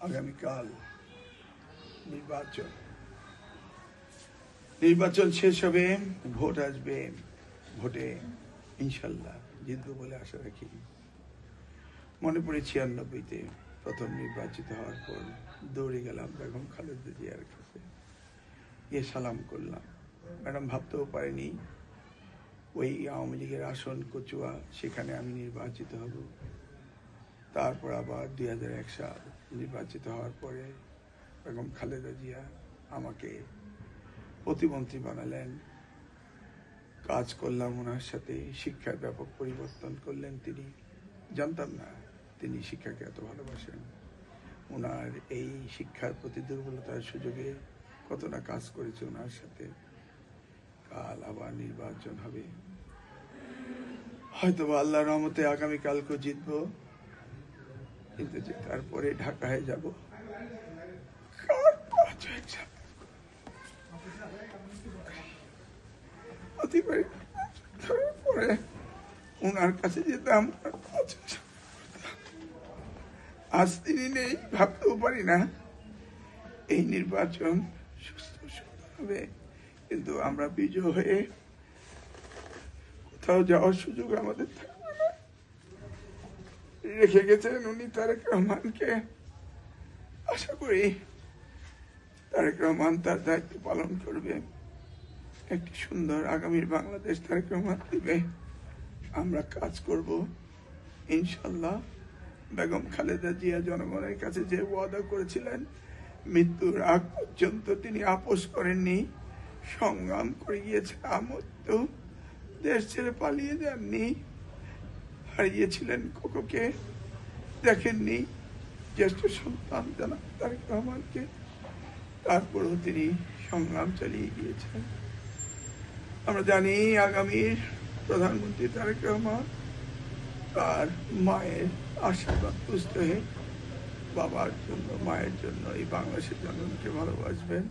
আগামীকাল নির্বাচন। নির্বাচন শেষ হবে, ভোট আসবে, ভোটে ইনশাল্লাহ জিতবো বলে আশা রাখি। মনে পড়ে ছিয়ানব্বইতে প্রথম নির্বাচিত হওয়ার পর দৌড়ে গেলাম বেগম খালেদা জিয়ার কাছে। গিয়ে সালাম করলাম। ম্যাডাম ভাবতেও পারেনি, ওই আওয়ামী লীগের আসন কচুয়া, সেখানে আমি নির্বাচিত হব। তারপর আবার দুই হাজার এক সাল নির্বাচিত হওয়ার পরে বেগম খালেদা জিয়া আমাকে প্রতিমন্ত্রী বানালেন, কাজ করলাম, ওনার সাথে শিক্ষার ব্যাপক পরিবর্তন করলেন তিনি। জানতাম না তিনি শিক্ষাকে এত ভালোবাসেন। ওনার এই শিক্ষার প্রতি দুর্বলতার সুযোগে কত না কাজ করেছে ওনার সাথে। কাল আবার নির্বাচন হবে। হয়তো বা আল্লাহর রহমতে আগামীকালকে জিতবো। কিন্তু যে তারপরে ঢাকায় যাব। ওনার কাছে যেতাম। আজ তিনি নেই, ভাবতেও পারি না। এই নির্বাচন সুস্থ হবে, কিন্তু আমরা বিজয় হয়ে কোথাও যাওয়ার সুযোগ আমাদের থাকবে না। রেখে গেছেন উনি, তারেক রহমানকে। আশা করি তারেক রহমান তার দায়িত্ব পালন করবে। একটি সুন্দর আগামীর বাংলাদেশ তারেক রহমান দিবে। আমরা কাজ করব, ইনশাল্লাহ। বেগম খালেদা জিয়া জনগণের কাছে যে ওয়াদা করেছিলেন, মৃত্যুর আগ পর্যন্ত তিনি আপোষ করেননি। সংগ্রাম করে গিয়েছেন আমত্ত দেশ ছেড়ে পালিয়ে যাননি। হারিয়েছিলেন কোকোকে দেখেননি জ্যেষ্ঠ সন্তান জানাব তারেক রহমানকে। তারপরেও তিনি সংগ্রাম চালিয়ে গিয়েছেন। আমরা জানি আগামীর প্রধানমন্ত্রী তারেক রহমান তার মায়ের আশীর্বাদ পুষ্ট হয়ে বাবার জন্য, মায়ের জন্য এই বাংলাদেশের জনগণকে ভালোবাসবেন।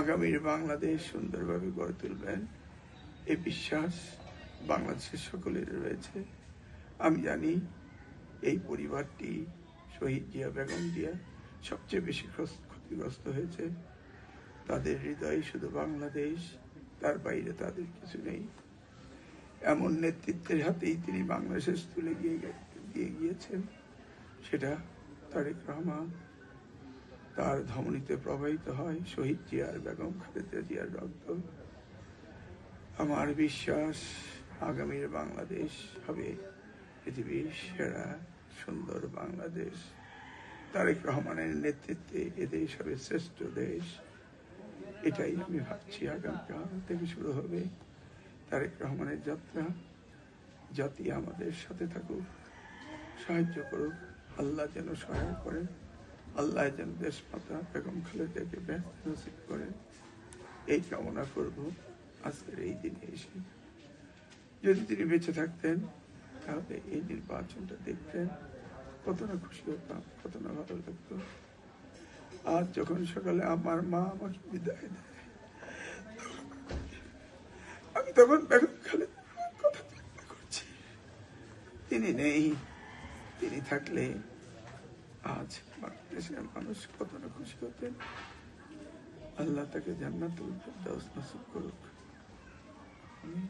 আগামীর বাংলাদেশ সুন্দরভাবে গড়ে তুলবেন। এ বিশ্বাস বাংলাদেশের সকলের রয়েছে। আমি জানি এই পরিবারটি শহীদ জিয়া বেগম জিয়া সবচেয়ে বেশি ক্ষতিগ্রস্ত হয়েছে। তাদের হৃদয়ে শুধু বাংলাদেশ, তার বাইরে তাদের কিছু নেই। এমন নেতৃত্বের হাতেই তিনি বাংলাদেশের তুলে গিয়ে দিয়ে গিয়েছেন, সেটা তারেক রহমান। তার ধমনীতে প্রবাহিত হয় শহীদ জিয়ার বেগম খালেদা জিয়ার রক্ত। আমার বিশ্বাস, আগামীর বাংলাদেশ হবে পৃথিবীর সেরা, সুন্দর বাংলাদেশ। তারেক রহমানের নেতৃত্বে এদেশ হবে শ্রেষ্ঠ দেশ। এটাই আমি ভাবছি আগামীকাল থেকে শুরু হবে। তারেক রহমানের যাত্রা, জাতি আমাদের সাথে থাকুক, সাহায্য করুক, আল্লাহ যেন সহায় করেন আল্লাহ যেন দেশ মাতা বেগম খালেদাকে ব্যস্ত নসিব করেন এই কামনা করব আজকের এই দিনে এসে। যদি তিনি বেঁচে থাকতেন তাহলে এই নির্বাচনটা দেখতেন কত না খুশি হতাম কত না ভালো লাগতো। আজ যখন সকালে আমার মা আমাকে বিদায় দেয়, আমি তখন বেগম খালেদ কথা চিন্তা করছি। তিনি নেই, তিনি থাকলে আজ বাংলাদেশের মানুষ কত না খুশি হতেন। আল্লাহ তাকে নসিব করুক। আমিন